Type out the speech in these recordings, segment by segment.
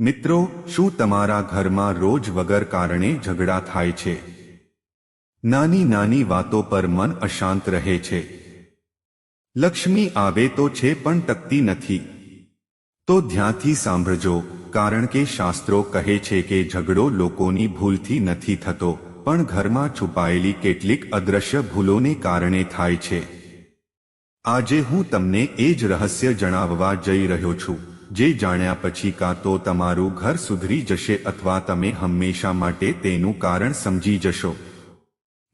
મિત્રો, શું તમારા ઘરમાં રોજ વગર કારણે ઝઘડા થાય છે? નાની નાની વાતો પર મન અશાંત રહે છે. લક્ષ્મી આવે તો છે પણ તકતી નથી. તો ધ્યાનથી સાંભળજો, કારણ કે શાસ્ત્રો કહે છે કે ઝઘડો લોકોની ભૂલથી નથી થતો, પણ ઘરમાં છુપાયેલી કેટલીક અદ્રશ્ય ભૂલોને કારણે થાય છે. આજે હું તમને એ જ રહસ્ય જણાવવા જઈ રહ્યો છું. જે જાણ્યા પછી કાં તો તમારું ઘર સુધરી જશે અથવા તમે હંમેશા માટે તેનું કારણ સમજી જશો.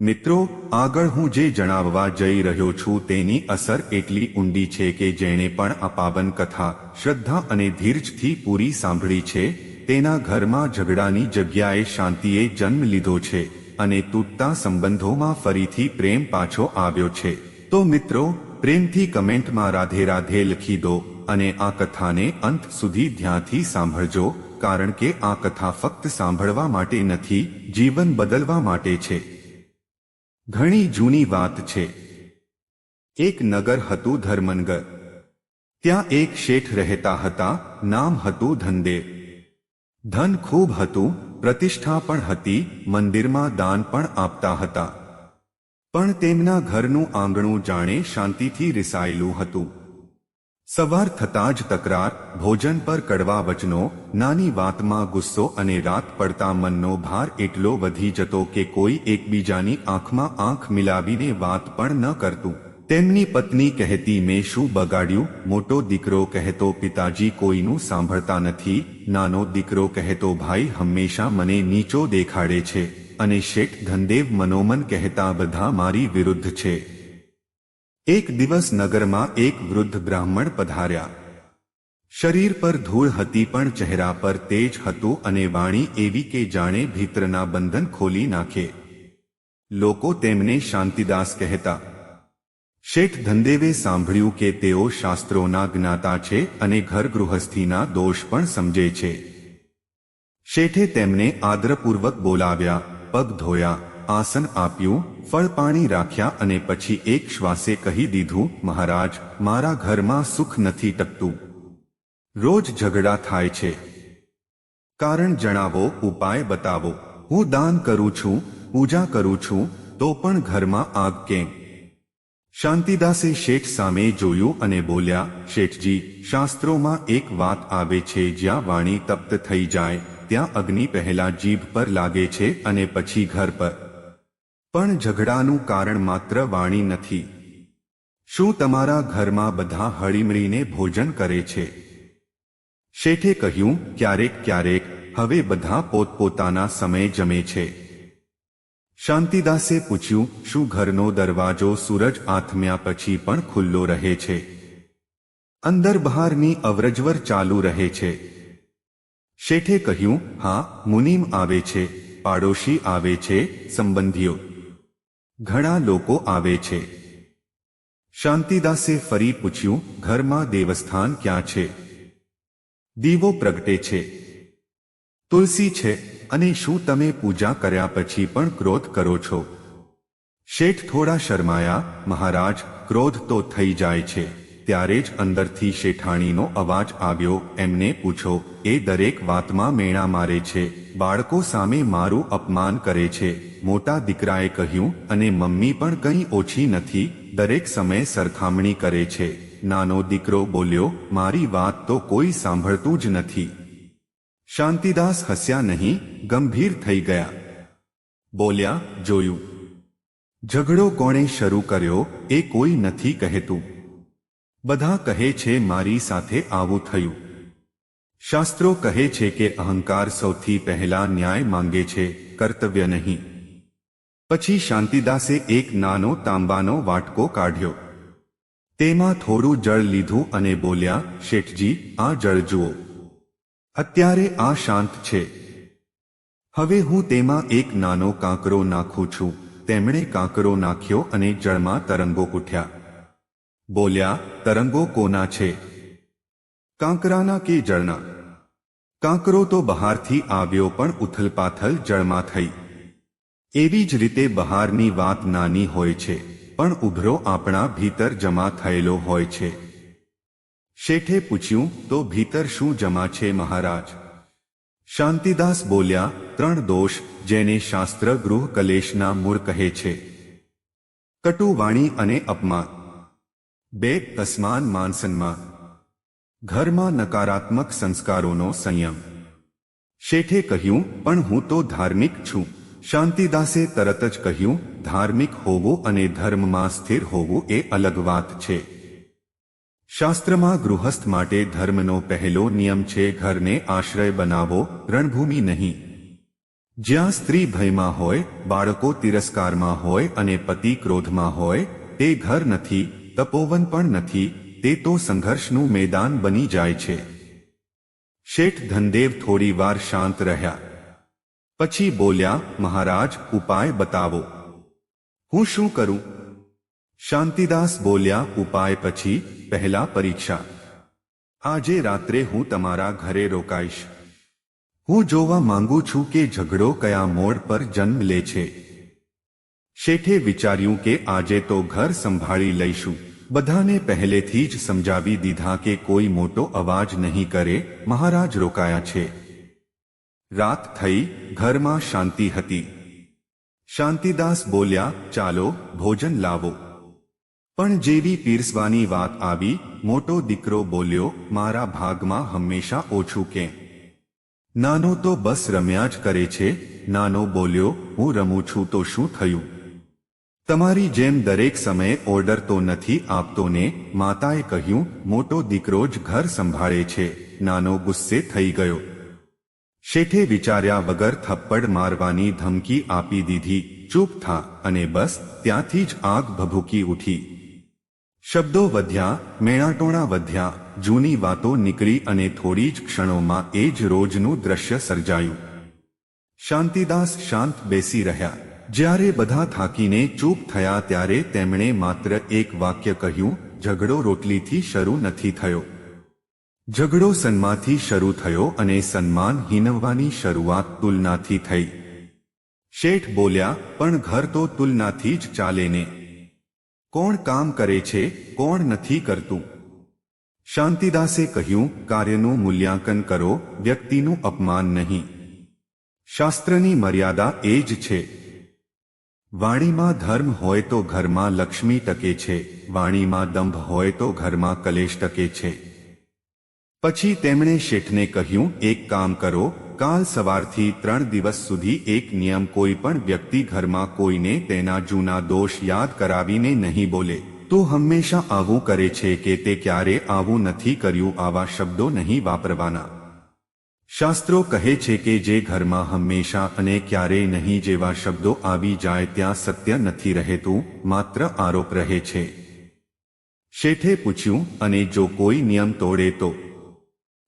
મિત્રો, આગળ હું જે જણાવવા જઈ રહ્યો છું તેની અસર એટલી ઊંડી છે કે જેણે પણ આ કથા શ્રદ્ધા અને ધીરજથી પૂરી સાંભળી છે, તેના ઘરમાં ઝઘડાની જગ્યાએ શાંતિએ જન્મ લીધો છે અને તૂટતા સંબંધોમાં ફરીથી પ્રેમ પાછો આવ્યો છે. તો મિત્રો, પ્રેમથી કમેન્ટમાં રાધે રાધે લખી દો. અને આ કથાને અંત સુધી ધ્યાનથી સાંભળજો, કારણ કે આ કથા ફક્ત સાંભળવા માટે નથી, જીવન બદલવા માટે છે. ઘણી જૂની વાત છે. એક નગર હતું ધર્મનગર. ત્યાં એક શેઠ રહેતા હતા, નામ હતું ધનદેવ. ધન ખૂબ હતું, પ્રતિષ્ઠા પણ હતી, મંદિરમાં દાન પણ આપતા હતા. પણ તેમના ઘરનું આંગણું જાણે શાંતિથી રિસાયેલું હતું. સવાર થતાં જ તકરાર, ભોજન પર કડવા વચનો, નાની વાતમાં ગુસ્સો અને રાત પડતા મનનો ભાર એટલો વધી જતો કે કોઈ એકબીજાની આંખમાં આંખ મિલાવીને વાત પણ ન કરતું. તેમની પત્ની કહેતી, મેં શું બગાડ્યું? મોટો દીકરો કહેતો પિતાજી કોઈનું સાંભળતા નથી. નાનો દીકરો કહેતો, ભાઈ, હંમેશા મને નીચો દેખાડે છે. અને શેઠ ધનદેવ મનોમન કહેતા, બધા મારી વિરુદ્ધ છે. એક દિવસ નગરમાં એક વૃદ્ધ બ્રાહ્મણ પધાર્યા. શરીર પર ધૂળ હતી પણ ચહેરા પર તેજ હતું અને વાણી એવી કે જાણે ભીતરના બંધન ખોલી નાખે. લોકો તેમને શાંતિદાસ કહેતા, શેઠ ધંદેવે સાંભળ્યું કે તેઓ શાસ્ત્રોના જ્ઞાતા છે અને ઘર ગૃહસ્થીના દોષ પણ સમજે છે. શેઠે તેમને આદરપૂર્વક બોલાવ્યા, પગ ધોયા આસન આપ્યું, ફળ પાણી રાખ્યા અને પછી એક શ્વાસે કહી દીધું, મહારાજ, મારા ઘરમાં સુખ નથી ટકતું. રોજ ઝઘડા થાય છે. કારણ જણાવો, ઉપાય બતાવો. હું દાન કરું છું, પૂજા કરું છું, તો પણ ઘરમાં આગ કેમ? શાંતિદાસે શેઠ સામે જોયું અને બોલ્યા, શેઠજી, શાસ્ત્રોમાં એક વાત આવે છે, જ્યાં વાણી તપ્ત થઈ જાય, ત્યાં અગ્નિ પહેલા જીભ પર લાગે છે અને પછી ઘર પર. પણ ઝઘડાનું કારણ માત્ર વાણી નથી. શું તમારા ઘરમાં બધા હળીમળીને ભોજન કરે છે? શેઠે કહ્યું, ક્યારેક ક્યારેક, હવે બધા પોતપોતાના સમય જમે છે. શાંતિદાસે પૂછ્યું, શું ઘરનો દરવાજો સૂરજ આથમ્યા પછી પણ ખુલ્લો રહે છે? અંદર બહારની અવરજવર ચાલુ રહે છે. શેઠે કહ્યું, હા, મુનિમ આવે છે, પાડોશી આવે છે, સંબંધીઓ ઘણા લોકો આવે છે. શાંતિદાસે ફરી પૂછ્યું, ઘરમાં દેવસ્થાન ક્યાં છે? દીવો પ્રગટે છે. તુલસી છે, અને શું તમે પૂજા કર્યા પછી પણ ક્રોધ કરો છો? શેઠ થોડા શરમાયા, મહારાજ, ક્રોધ તો થઈ જાય છે. ત્યારે જ અંદરથી શેઠાણીનો અવાજ આવ્યો, એમને પૂછો, એ દરેક વાતમાં મેણા મારે છે, બાળકો સામે મારું અપમાન કરે છે. મોટા દીકરાએ કહ્યું, અને મમ્મી પણ કંઈ ઓછી નથી, દરેક સમયે સરખામણી કરે છે. નાનો દીકરો બોલ્યો, મારી વાત તો કોઈ સાંભળતું જ નથી. શાંતિદાસ હસ્યા નહીં, ગંભીર થઈ ગયા. બોલ્યા, જોયું. ઝઘડો કોણે શરૂ કર્યો, એ કોઈ નથી કહેતું. બધા કહે છે, મારી સાથે આવું થયું. શાસ્ત્રો કહે છે કે અહંકાર સૌથી પહેલા ન્યાય માંગે છે, કર્તવ્ય નહીં. પછી શાંતિદાસે એક નાનો તાંબાનો વાટકો કાઢ્યો. તેમાં થોડું જળ લીધું અને બોલ્યા, શેઠજી, આ જળ જુઓ. અત્યારે આ શાંત છે. હવે હું તેમાં એક નાનો કાંકરો નાખું છું. તેમણે કાંકરો નાખ્યો અને જળમાં તરંગો ઉઠ્યા બોલ્યા, તરંગો કોના છે? કાંકરાના કે જળના? કાંકરો તો બહારથી આવ્યો પણ ઉથલપાથલ જળમાં થઈ. એવી જ રીતે બહારની વાત નાની હોય છે, પણ ઉભરો આપણા ભીતર જમા થયેલો હોય છે. શેઠે પૂછ્યું, તો ભીતર શું જમા છે મહારાજ? શાંતિદાસ બોલ્યા, ત્રણ દોષ, જેને શાસ્ત્ર ગૃહ કલેશના મૂળ કહે છે. કટુ વાણી અને અપમાન. બે, અસમાન માનસન્માન. ઘરમાં નકારાત્મક સંસ્કારોનો સંયમ. શેઠે કહ્યું, પણ હું તો ધાર્મિક છું. શાંતિદાસે તરત જ કહ્યું, ધાર્મિક હોવું અને ધર્મમાં સ્થિર હોવું એ અલગ વાત છે. શાસ્ત્રમાં ગૃહસ્થ માટે ધર્મનો પહેલો નિયમ છે, ઘરને આશ્રય બનાવો, રણભૂમિ નહીં. જ્યાં સ્ત્રી ભયમાં હોય, બાળકો તિરસ્કારમાં હોય અને પતિ ક્રોધમાં હોય, તે ઘર નથી, તપોવન પણ નથી, તે તો સંઘર્ષનું મેદાન બની જાય છે. શેઠ ધનદેવ થોડી વાર શાંત રહ્યા. પછી બોલ્યા, મહારાજ, ઉપાય બતાવો. હું શું કરું? શાંતિદાસ બોલ્યા, ઉપાય પછી પહેલા પરીક્ષા. આજે રાત્રે હું તમારા ઘરે રોકાઈશ. હું જોવા માંગુ છું કે ઝઘડો કયા મોડ પર જન્મ લે છે. શેઠે વિચાર્યું કે આજે તો ઘર સંભાળી લઈશું. બધાને પહેલેથી જ સમજાવી દીધા કે કોઈ મોટો અવાજ નહીં કરે. મહારાજ રોકાયા છે. રાત થઈ, ઘરમાં શાંતિ હતી. શાંતિદાસ બોલ્યા, ચાલો, ભોજન લાવો. પણ જેવી પીરસવાની વાત આવી, મોટો દીકરો બોલ્યો, મારા ભાગમાં હંમેશા ઓછું કેમ નાનો તો બસ રમ્યા જ કરે છે, નાનો બોલ્યો, હું રમું છું તો શું થયું? તમારી જેમ દરેક સમયે ઓર્ડર તો નથી આપતો ને, માતાએ કહ્યું, મોટો દીકરો જ ઘર સંભાળે છે, નાનો ગુસ્સે થઈ ગયો. શેઠે વિચાર્યા વગર થપ્પડ મારવાની ધમકી આપી દીધી. ચૂપ થા અને બસ ત્યાંથી જ આગ ભભૂકી ઉઠી. શબ્દો વધ્યા, મેણાટોણા વધ્યા, જૂની વાતો નીકળી અને થોડી જ ક્ષણોમાં એ જ રોજનું દ્રશ્ય સર્જાયું. શાંતિદાસ શાંત બેસી રહ્યા. જ્યારે બધા થાકીને ચૂપ થયા ત્યારે તેમણે માત્ર એક વાક્ય કહ્યું, ઝઘડો રોટલીથી શરૂ નથી થયો. ઝઘડો સન્માથી શરૂ થયો અને સન્માન હીનવવાની શરૂઆત તુલનાથી થઈ. શેઠ બોલ્યા, પણ ઘર તો તુલનાથી જ ચાલે ને. કોણ કામ કરે છે, કોણ નથી કરતું. શાંતિદાસે કહ્યું, કાર્યનું મૂલ્યાંકન કરો, વ્યક્તિનું અપમાન નહીં. શાસ્ત્રની મર્યાદા એ જ છે. વાણીમાં ધર્મ હોય તો ઘરમાં લક્ષ્મી ટકે છે, વાણીમાં દંભ હોય તો ઘરમાં કલેશ ટકે છે. પછી તેમણે શેઠને કહ્યું, એક કામ કરો, કાલ સવારથી ત્રણ દિવસ સુધી એક નિયમ કોઈ પણ વ્યક્તિ ઘરમાં કોઈને તેના જૂના દોષ યાદ કરાવીને નહીં બોલે. તો હંમેશા આવું કરે છે કે તે ક્યારે આવું નથી કર્યું આવા શબ્દો નહીં વાપરવાના. શાસ્ત્રો કહે છે કે જે ઘરમાં હંમેશા અને ક્યારેય નહીં જેવા શબ્દો આવી જાય ત્યાં સત્ય નથી રહેતું, માત્ર આરોપ રહે છે. શેઠે પૂછ્યું, અને જો કોઈ નિયમ તોડે તો?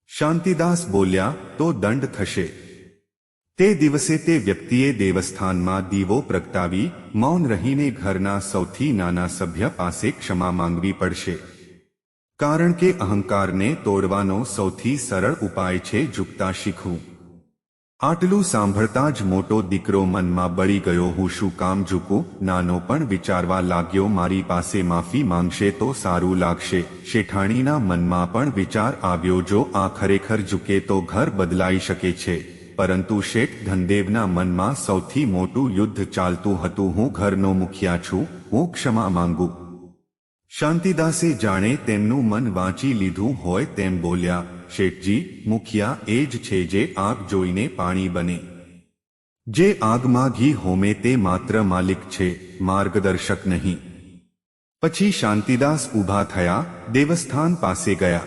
શાંતિદાસ બોલ્યા, તો દંડ થશે. તે દિવસે તે વ્યક્તિએ દેવસ્થાનમાં દીવો પ્રગટાવી, મૌન રહીને ઘરના સૌથી નાના સભ્ય પાસે ક્ષમા માંગવી પડશે. કારણ કે અહંકારને તોડવાનો સૌથી સરળ ઉપાય છે ઝૂકતા શીખવું. આટલું સાંભળતા જ મોટો દીકરો મનમાં બળી ગયો, હું શું કામ ઝૂકું? નાનો પણ વિચારવા લાગ્યો, મારી પાસે માફી માંગશે તો સારું લાગશે. શેઠાણીના મનમાં પણ વિચાર આવ્યો, જો આ ખરેખર ઝૂકે તો ઘર બદલાઈ શકે છે. પરંતુ શેઠ ધનદેવના મનમાં સૌથી મોટું યુદ્ધ ચાલતું હતું, હું ઘરનો મુખિયા છું, હું ક્ષમા માંગુ. શાંતિદાસે જાણે તેમનું મન વાંચી લીધું હોય તેમ બોલ્યા શેઠજી, મુખિયા એ જ છે જે આગ જોઈને પાણી બને. જે આગમાં ઘી હોમે તે માત્ર માલિક છે, માર્ગદર્શક નહીં. પછી શાંતિદાસ ઊભા થયા, દેવસ્થાન પાસે ગયા.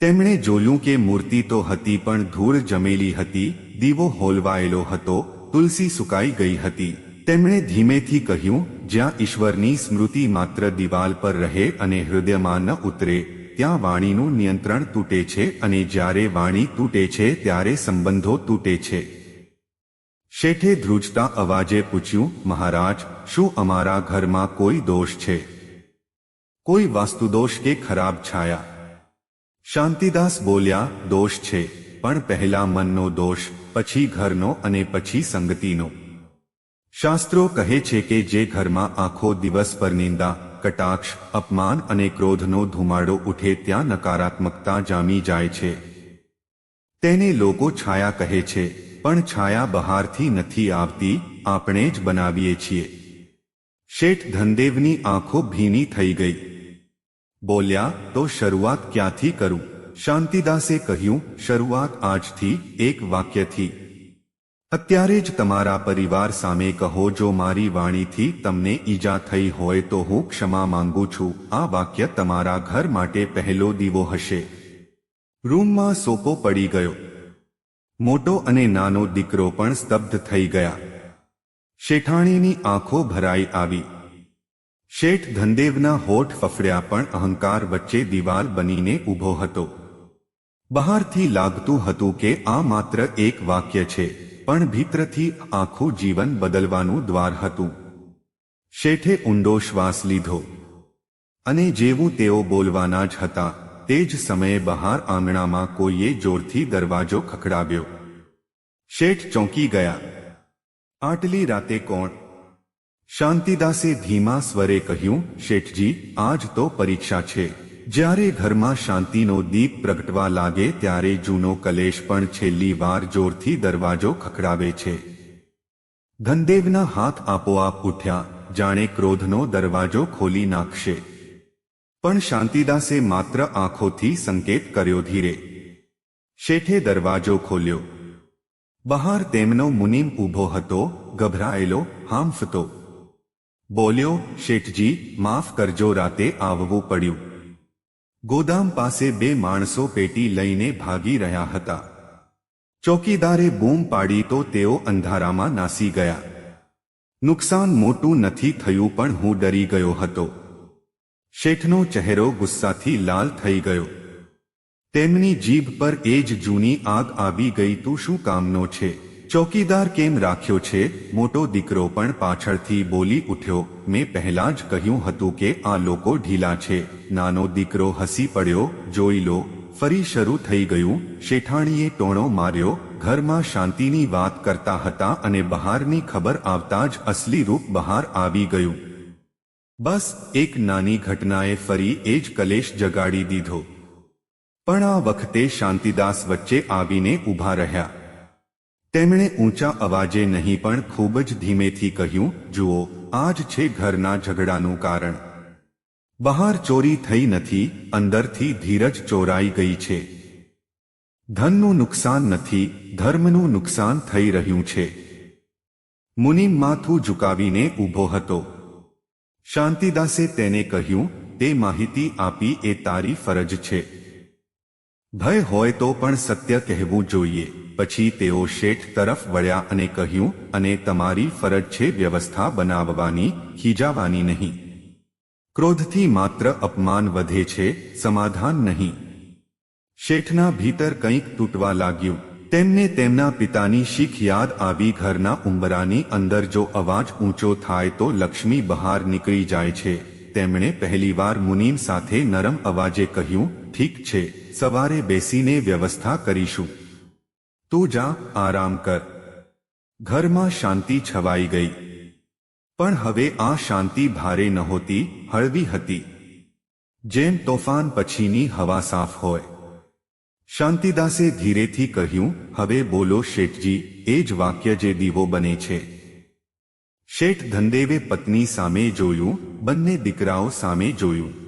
તેમણે જોયું કે મૂર્તિ તો હતી પણ ધૂળ જમેલી હતી, દીવો હોલવાયેલો હતો, તુલસી સુકાઈ ગઈ હતી. તેમણે ધીમેથી કહ્યું, જ્યાં ઈશ્વરની સ્મૃતિ માત્ર દિવાલ પર રહે અને હૃદયમાં ન ઉતરે ત્યાં વાણીનું નિયંત્રણ તૂટે છે અને જ્યારે વાણી તૂટે છે ત્યારે સંબંધો તૂટે છે. શેઠે ધ્રુજતા અવાજે પૂછ્યું, મહારાજ, શું અમારા ઘરમાં કોઈ દોષ છે? કોઈ વાસ્તુદોષ કે ખરાબ છાયા? શાંતિદાસ બોલ્યા, દોષ છે, પણ પહેલા મનનો દોષ, પછી ઘરનો અને પછી સંગતિનો. શાસ્ત્રો કહે છે કે જે ઘરમાં આખો દિવસ પર નિંદા કટાક્ષ, અપમાન અને ક્રોધનો ધુમાડો ઉઠે ત્યાં નકારાત્મકતા જામી જાય છે. તેને લોકો છાયા કહે છે, પણ છાયા બહારથી નથી આવતી, આપણે જ બનાવીએ છીએ. શેઠ ધનદેવની આંખો ભીની થઈ ગઈ. બોલ્યા, તો શરૂઆત ક્યાંથી કરું? શાંતિદાસે કહ્યું, શરૂઆત આજથી, એક વાક્યથી. અત્યારે જ તમારા પરિવાર સામે કહો જો મારી વાણીથી તમને ઈજા થઈ હોય તો હું ક્ષમા માંગુ છું. આ વાક્ય તમારા ઘર માટે પહેલો દીવો હશે. રૂમમાં સોપો પડી ગયો. મોટો અને નાનો દીકરો પણ સ્તબ્ધ થઈ ગયા. શેઠાણીની આંખો ભરાઈ આવી. શેઠ ધનદેવના હોઠ ફફડ્યા પણ અહંકાર વચ્ચે દિવાલ બનીને ઊભો હતો. બહારથી લાગતું હતું કે આ માત્ર એક વાક્ય છે. પણ ભીતરથી આખું જીવન બદલવાનું દ્વાર હતું. શેઠે ઊંડો શ્વાસ લીધો. અને જેવું તેઓ બોલવાના જ હતા, તે જ સમયે બહાર આંગણામાં કોઈએ જોરથી દરવાજો ખખડાવ્યો. શેઠ ચોંકી ગયા. આટલી રાતે કોણ? શાંતિદાસે ધીમા સ્વરે કહ્યું, શેઠજી, આજ તો પરીક્ષા છે. જ્યારે ઘરમાં શાંતિનો દીપ પ્રગટવા લાગે ત્યારે જૂનો કલેશ પણ છેલ્લી વાર જોરથી દરવાજો ખખડાવે છે. ધનદેવના હાથ આપોઆપ ઉઠ્યા, જાણે ક્રોધનો દરવાજો ખોલી નાખશે. પણ શાંતિદાસે માત્ર આંખોથી સંકેત કર્યો ધીરે. શેઠે દરવાજો ખોલ્યો. બહાર તેમનો મુનિમ ઊભો હતો, ગભરાયેલો, હાંફતો. બોલ્યો, શેઠજી, માફ કરજો, રાતે આવવું પડ્યું. ગોદામ પાસે બે માણસો પેટી લઈને ભાગી રહ્યા હતા. ચોકીદારે બૂમ પાડી તો તેઓ અંધારામાં નાસી ગયા. નુકસાન મોટું નથી થયું પણ હું ડરી ગયો હતો. શેઠનો ચહેરો ગુસ્સાથી લાલ થઈ ગયો. તેમની જીભ પર એ જ જૂની આગ આવી ગઈ, તું શું કામનો છે? ચોકીદાર કેમ રાખ્યો છે? મોટો દીકરો પણ પાછળથી બોલી ઉઠ્યો. મેં પહેલા જ કહ્યું હતું કે આ લોકો ઢીલા છે. નાનો દીકરો હસી પડ્યો. જોઈ લો. ફરી શરૂ થઈ ગયું. શેઠાણીએ ટોણો માર્યો. ઘરમાં શાંતિની વાત કરતા હતા અને બહારની ખબર આવતા જ અસલી રૂપ બહાર આવી ગયું. બસ, એક નાની ઘટનાએ ફરી એ જ કલેશ જગાડી દીધો. પણ આ વખતે શાંતિદાસ વચ્ચે આવીને ઊભા રહ્યા. તેમણે ઊંચા અવાજે નહીં પણ ખૂબ જ ધીમેથી કહ્યું, જુઓ, આજ છે ઘરના ઝઘડાનું કારણ. બહાર ચોરી થઈ નથી, અંદરથી ધીરજ ચોરાઈ ગઈ છે. ધનનું નુકસાન નથી, ધર્મનું નુકસાન થઈ રહ્યું છે. મુનિમ માથું ઝુકાવીને ઊભો હતો. શાંતિદાસે તેને કહ્યું, તે માહિતી આપી એ તારી ફરજ છે. ભય હોય તો પણ સત્ય કહેવું જોઈએ. પછી તેઓ શેઠ તરફ વળ્યા અને કહ્યું, અને તમારી ફરજ છે વ્યવસ્થા બનાવવાની, ખીજાવાની નહીં. ક્રોધથી માત્ર અપમાન વધે છે, સમાધાન નહીં. શેઠના ભીતર કંઈક તૂટવા લાગ્યું. તેમને તેમના પિતાની શીખ યાદ આવી ઘરના ઉંબરાની અંદર જો અવાજ ઊંચો થાય તો લક્ષ્મી બહાર નીકળી જાય છે. તેમણે પહેલીવાર મુનીમ સાથે નરમ અવાજે કહ્યું, ઠીક છે. સવારે બેસીને વ્યવસ્થા કરીશું. તું જા, આરામ કર. ઘરમાં શાંતિ છવાઈ ગઈ. પણ હવે આ શાંતિ ભારે નહોતી, હળવી હતી. જેમ તોફાન પછીની હવા સાફ હોય. શાંતિદાસે ધીરેથી કહ્યું, હવે બોલો શેઠજી, એ જ વાક્ય જે દીવો બને છે. શેઠ ધનદેવે પત્ની સામે જોયું, બંને દીકરાઓ સામે જોયું.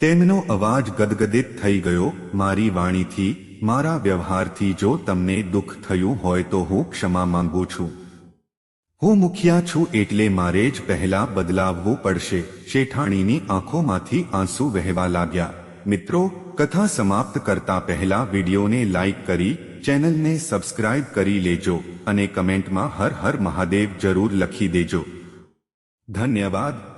તેમનો અવાજ ગદગદિત થઈ ગયો, મારી વાણીથી, મારા વ્યવહારથી જો તમને દુઃખ થયું હોય તો હું ક્ષમા માંગુ છું. હું મુખિયા છું એટલે મારે જ પહેલા બદલાવવું પડશે. શેઠાણીની આંખોમાંથી આંસુ વહેવા લાગ્યા. મિત્રો, કથા સમાપ્ત કરતા પહેલા વિડીયોને લાઇક કરી, ચેનલને સબસ્ક્રાઇબ કરી લેજો અને કમેન્ટમાં હર હર મહાદેવ જરૂર લખી દેજો. ધન્યવાદ.